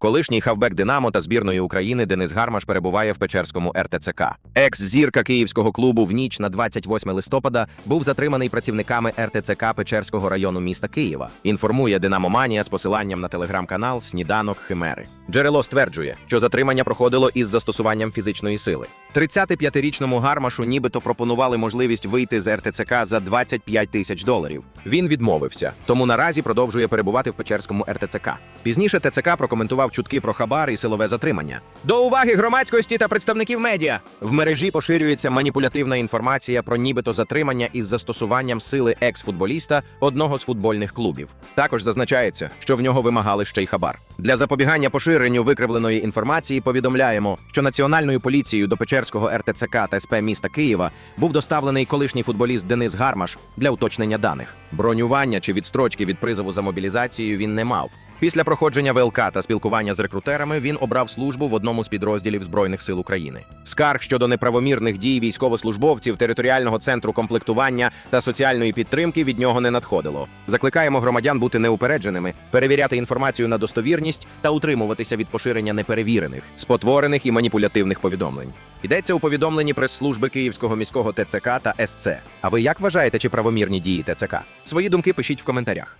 Колишній хавбек Динамо та збірної України Денис Гармаш перебуває в Печерському РТЦК. Екс-зірка київського клубу в ніч на 28 листопада був затриманий працівниками РТЦК Печерського району міста Києва. Інформує Динамо Манія з посиланням на телеграм-канал Сніданок Химери. Джерело стверджує, що затримання проходило із застосуванням фізичної сили. 35-річному Гармашу нібито пропонували можливість вийти з РТЦК за 25 тисяч доларів. Він відмовився, тому наразі продовжує перебувати в Печерському РТЦК. Пізніше ТЦК прокоментував чутки про хабар і силове затримання. До уваги громадськості та представників медіа в мережі поширюється маніпулятивна інформація про нібито затримання із застосуванням сили екс-футболіста одного з футбольних клубів. Також зазначається, що в нього вимагали ще й хабар. Для запобігання поширенню викривленої інформації повідомляємо, що національною поліцією до Печерського РТЦК та СП міста Києва був доставлений колишній футболіст Денис Гармаш для уточнення даних. Бронювання чи відстрочки від призову за мобілізацією він не мав. Після проходження ВЛК та спілкування з рекрутерами він обрав службу в одному з підрозділів Збройних сил України. Скарг щодо неправомірних дій військовослужбовців територіального центру комплектування та соціальної підтримки від нього не надходило. Закликаємо громадян бути неупередженими, перевіряти інформацію на достовірність та утримуватися від поширення неперевірених, спотворених і маніпулятивних повідомлень. Йдеться у повідомленні прес-служби Київського міського ТЦК та СЦ. А ви як вважаєте, чи правомірні дії ТЦК? Свої думки пишіть в коментарях.